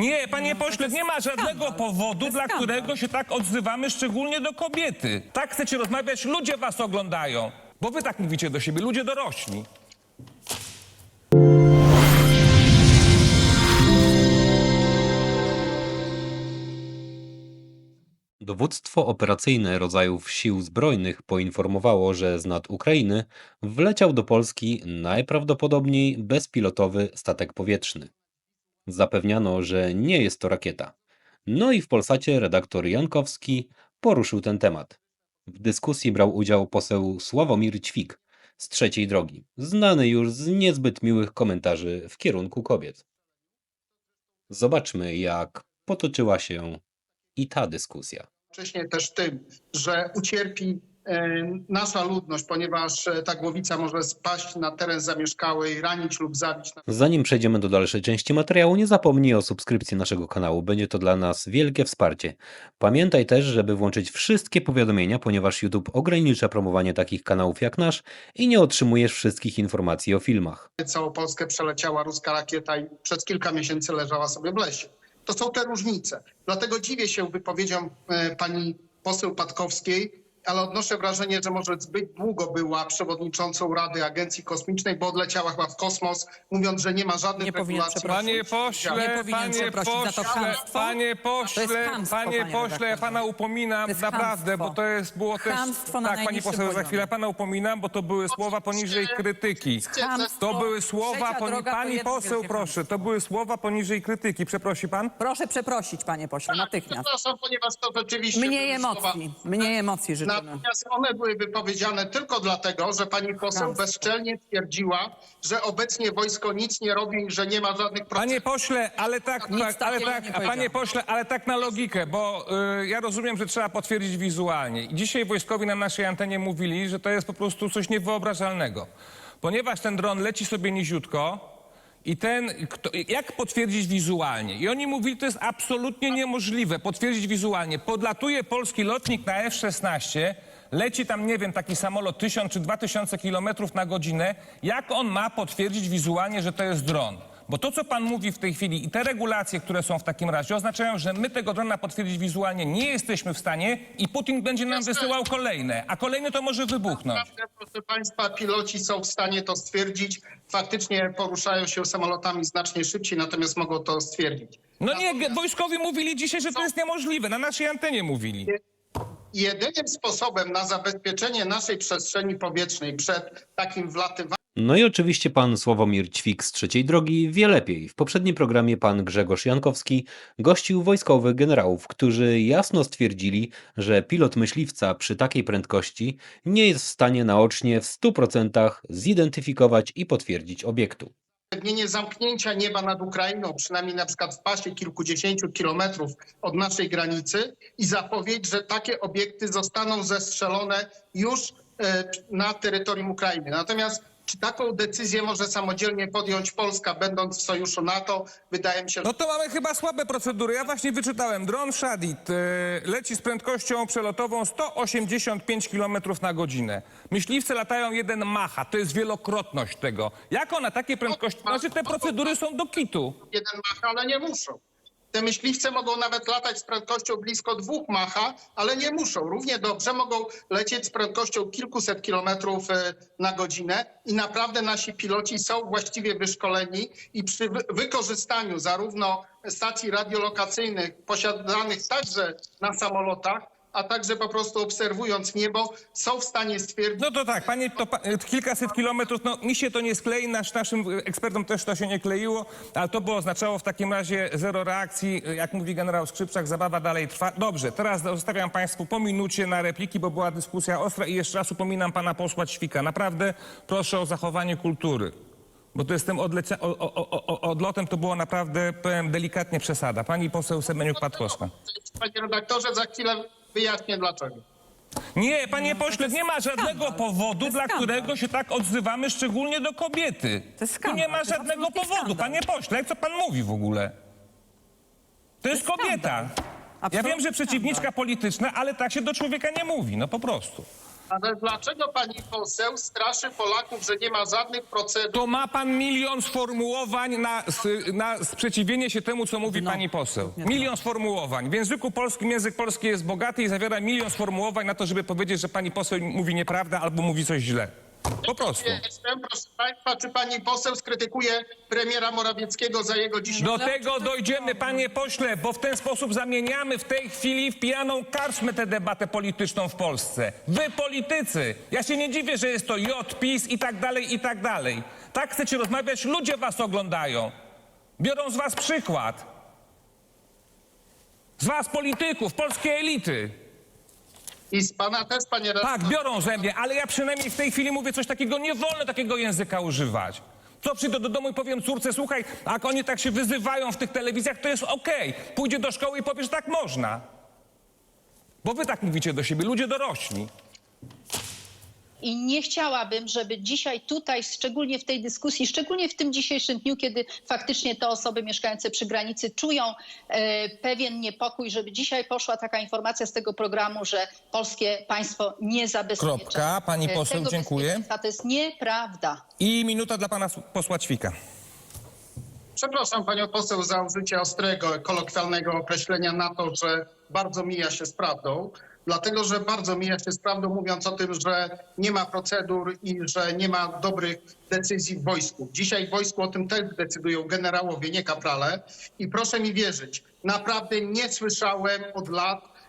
Nie, panie pośle, nie ma żadnego powodu, dla którego się tak odzywamy, szczególnie do kobiety. Tak chcecie rozmawiać, ludzie was oglądają. Bo wy tak mówicie do siebie, ludzie dorośli. Dowództwo operacyjne rodzajów sił zbrojnych poinformowało, że z nad Ukrainy wleciał do Polski najprawdopodobniej bezpilotowy statek powietrzny. Zapewniano, że nie jest to rakieta. No i w Polsacie redaktor Jankowski poruszył ten temat. W dyskusji brał udział poseł Sławomir Ćwik z trzeciej drogi, znany już z niezbyt miłych komentarzy w kierunku kobiet. Zobaczmy, jak potoczyła się i ta dyskusja. wcześniej też tym, że ucierpi nasza ludność, ponieważ e, ta głowica może spaść na teren zamieszkały i ranić lub zabić. Zanim przejdziemy do dalszej części materiału, nie zapomnij o subskrypcji naszego kanału. Będzie to dla nas wielkie wsparcie. Pamiętaj też, żeby włączyć wszystkie powiadomienia, ponieważ YouTube ogranicza promowanie takich kanałów jak nasz i nie otrzymujesz wszystkich informacji o filmach. Całą Polskę przeleciała ruska rakieta i przez kilka miesięcy leżała sobie w lesie. To są te różnice. Dlatego dziwię się wypowiedziom e, pani poseł Patkowskiej, ale odnoszę wrażenie, że może zbyt długo była przewodniczącą Rady Agencji Kosmicznej, bo odleciała chyba w kosmos, mówiąc, że nie ma żadnych Nie powinien regulacji. Panie Nie pośle, powinien panie przeprosić za to pośle, chamstwo. panie To jest pośle, chamstwo, panie panie pośle, ja redaktorze. pana upominam, To jest naprawdę, chamstwo. bo to jest, było też... Chamstwo na tak, pani najniższym poseł, za poziomie. chwilę pana upominam, bo to były słowa poniżej krytyki. Chamstwo. To były słowa, Trzecia poni... droga to pani jedno poseł, wielkie proszę, to były słowa poniżej krytyki. Przeprosi pan? Proszę przeprosić, panie pośle, natychmiast. Przepraszam, ponieważ to rzeczywiście... Mniej były słowa- emocji, mniej emocji życzymy. Natomiast one były wypowiedziane tylko dlatego, że pani poseł bezczelnie twierdziła, że obecnie wojsko nic nie robi i że nie ma żadnych procesów. Panie pośle, ale tak, Nic tak ale takiego tak, nie a panie pośle, ale tak na logikę, bo y, ja rozumiem, że trzeba potwierdzić wizualnie. I dzisiaj wojskowi na naszej antenie mówili, że to jest po prostu coś niewyobrażalnego. Ponieważ ten dron leci sobie niziutko i ten, kto, jak potwierdzić wizualnie? I oni mówili, to jest absolutnie niemożliwe potwierdzić wizualnie. Podlatuje polski lotnik na F-16, leci tam, nie wiem, taki samolot 1000 czy 2000 kilometrów na godzinę. Jak on ma potwierdzić wizualnie, że to jest dron? Bo to, co pan mówi w tej chwili i te regulacje, które są w takim razie, oznaczają, że my tego drona potwierdzić wizualnie nie jesteśmy w stanie i Putin będzie nam wysyłał kolejne, a kolejne to może wybuchnąć. Naprawdę, proszę Państwa, piloci są w stanie to stwierdzić. Faktycznie poruszają się samolotami znacznie szybciej, natomiast mogą to stwierdzić. No nie, wojskowi mówili dzisiaj, że to jest niemożliwe. Na naszej antenie mówili. Jedynym sposobem na zabezpieczenie naszej przestrzeni powietrznej przed takim wlatywaniem No i oczywiście pan Sławomir Ćwik z trzeciej drogi wie lepiej. W poprzednim programie pan Grzegorz Jankowski gościł wojskowych generałów, którzy jasno stwierdzili, że pilot myśliwca przy takiej prędkości nie jest w stanie naocznie w 100% zidentyfikować i potwierdzić obiektu. Zapewnienie zamknięcia nieba nad Ukrainą, przynajmniej na przykład w pasie kilkudziesięciu kilometrów od naszej granicy i zapowiedź, że takie obiekty zostaną zestrzelone już e, na terytorium Ukrainy. Natomiast czy taką decyzję może samodzielnie podjąć Polska, będąc w sojuszu NATO? Wydaje mi się, że No to mamy chyba słabe procedury. Ja właśnie wyczytałem. Dron Shadid y, leci z prędkością przelotową 185 km na godzinę. Myśliwce latają jeden macha. To jest wielokrotność tego. Jak ona takiej prędkości... Znaczy te procedury są do kitu. jeden macha, ale nie muszą. Te myśliwce mogą nawet latać z prędkością blisko dwóch macha, ale nie muszą. Równie dobrze mogą lecieć z prędkością kilkuset kilometrów e, na godzinę i naprawdę nasi piloci są właściwie wyszkoleni i przy wy- wykorzystaniu zarówno stacji radiolokacyjnych posiadanych także na samolotach, a także po prostu obserwując niebo, są w stanie stwierdzić, No to tak, panie, to pa, kilkaset kilometrów, no mi się to nie sklei, nasz, naszym ekspertom też to się nie kleiło, ale to by oznaczało w takim razie zero reakcji, jak mówi generał Skrzypczak, zabawa dalej trwa. Dobrze, teraz zostawiam państwu po minucie na repliki, bo była dyskusja ostra i jeszcze raz upominam pana posła Ćwika. Naprawdę proszę o zachowanie kultury. Bo to jest tym odlecia- o, o, o, odlotem to było naprawdę, powiem delikatnie, przesada. Pani poseł Semeniuk-Patkowska. panie redaktorze, za chwilę wyjaśnię dlaczego. Nie, panie pośle, nie ma żadnego powodu, dla skandal. którego się tak odzywamy, szczególnie do kobiety. To jest Tu skandal, nie ma to jest żadnego absolutnie powodu, skandal. panie pośle. Jak co pan mówi w ogóle? To jest kobieta. Ja wiem, że przeciwniczka polityczna, ale tak się do człowieka nie mówi, no po prostu. Ale dlaczego pani poseł straszy Polaków, że nie ma żadnych procedur? To ma pan milion sformułowań na, s- na sprzeciwienie się temu, co mówi No. pani poseł. Milion sformułowań. W języku polskim język polski jest bogaty i zawiera milion sformułowań na to, żeby powiedzieć, że pani poseł mówi nieprawdę albo mówi coś źle. Po prostu. Jestem, proszę państwa, czy pani poseł skrytykuje premiera Morawieckiego za jego dzisiejsze... Do tego dojdziemy, panie pośle, bo w ten sposób zamieniamy w tej chwili w pijaną karczmę tę debatę polityczną w Polsce. Wy politycy! Ja się nie dziwię, że jest to J, PiS i tak dalej, i tak dalej. Tak chcecie rozmawiać, ludzie was oglądają. Biorą z was przykład. Z was polityków, polskiej elity. I z pana też, panie Tak, redaktorze. biorą ze mnie, ale ja przynajmniej w tej chwili mówię coś takiego, nie wolno takiego języka używać. Co przyjdę do domu i powiem córce, słuchaj, a jak oni tak się wyzywają w tych telewizjach, to jest okej. Pójdzie do szkoły i powiesz, tak można. Bo wy tak mówicie do siebie, ludzie dorośli. I nie chciałabym, żeby dzisiaj tutaj, szczególnie w tej dyskusji, szczególnie w tym dzisiejszym dniu, kiedy faktycznie te osoby mieszkające przy granicy czują e, pewien niepokój, żeby dzisiaj poszła taka informacja z tego programu, że polskie państwo nie zabezpiecza. Kropka. Pani e, poseł, dziękuję. To jest nieprawda. I minuta dla pana posła Ćwika. Przepraszam panią poseł za użycie ostrego, kolokwialnego określenia na to, że bardzo mija się z prawdą. Dlatego, że bardzo mija się z prawdą, mówiąc o tym, że nie ma procedur i że nie ma dobrych decyzji w wojsku. Dzisiaj w wojsku o tym też decydują generałowie, nie kaprale. I proszę mi wierzyć, naprawdę nie słyszałem od lat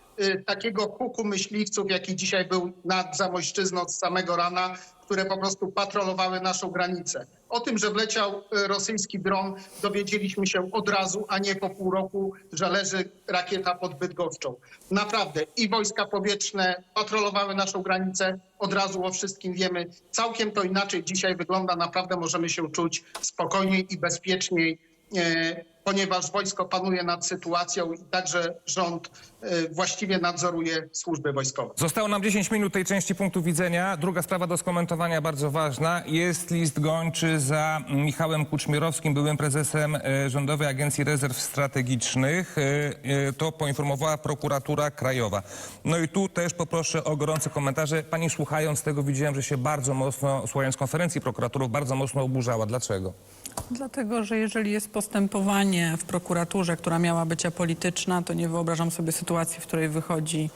takiego huku myśliwców, jaki dzisiaj był nad Zamojszczyzną z samego rana, które po prostu patrolowały naszą granicę. O tym, że wleciał y, rosyjski dron, dowiedzieliśmy się od razu, a nie po pół roku, że leży rakieta pod Bydgoszczą. Naprawdę i wojska powietrzne patrolowały naszą granicę, od razu o wszystkim wiemy. Całkiem to inaczej dzisiaj wygląda, naprawdę możemy się czuć spokojniej i bezpieczniej, e, ponieważ wojsko panuje nad sytuacją i także rząd e, właściwie nadzoruje służby wojskowe. Zostało nam 10 minut tej części punktu widzenia. Druga sprawa do skomentowania, bardzo ważna. Jest list gończy za Michałem Kuczmierowskim, byłym prezesem e, Rządowej Agencji Rezerw Strategicznych. E, To poinformowała prokuratura krajowa. No i tu też poproszę o gorące komentarze. Pani słuchając tego widziałem, że się bardzo mocno, słuchając konferencji prokuratorów, bardzo mocno oburzała. Dlaczego? Dlatego, że jeżeli jest postępowanie w prokuraturze, która miała być apolityczna, to nie wyobrażam sobie sytuacji, w której wychodzi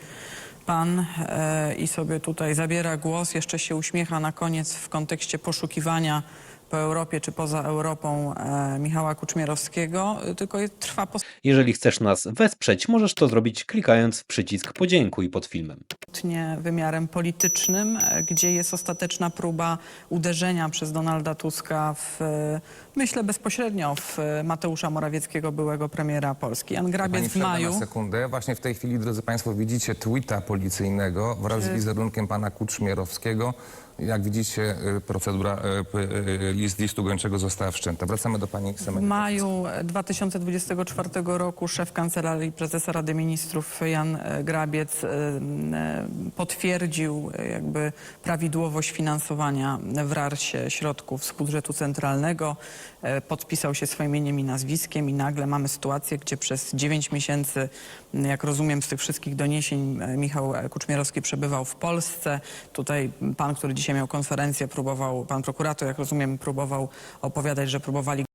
pan e, i sobie tutaj zabiera głos, jeszcze się uśmiecha na koniec w kontekście poszukiwania po Europie czy poza Europą e, Michała Kuczmierowskiego, e, tylko jest, trwa Jeżeli chcesz nas wesprzeć, możesz to zrobić klikając w przycisk podziękuj pod filmem. wymiarem politycznym, e, gdzie jest ostateczna próba uderzenia przez Donalda Tuska w, e, myślę bezpośrednio w e, Mateusza Morawieckiego, byłego premiera Polski. Jan Grabiec Pani w przerwę maju... na sekundę. Właśnie w tej chwili, drodzy Państwo, widzicie tweeta policyjnego wraz z wizerunkiem pana Kuczmierowskiego. Jak widzicie, y, procedura, y, y, list listu gończego została wszczęta. Wracamy do pani W maju 2024 roku szef Kancelarii Prezesa Rady Ministrów Jan e, Grabiec e, e, potwierdził jakby prawidłowość finansowania w RARS-ie środków z budżetu centralnego. Podpisał się swoim imieniem i nazwiskiem i nagle mamy sytuację, gdzie przez 9 miesięcy, jak rozumiem z tych wszystkich doniesień, Michał Kuczmierowski przebywał w Polsce. Tutaj pan, który dzisiaj miał konferencję, próbował, pan prokurator, jak rozumiem, próbował opowiadać, że próbowali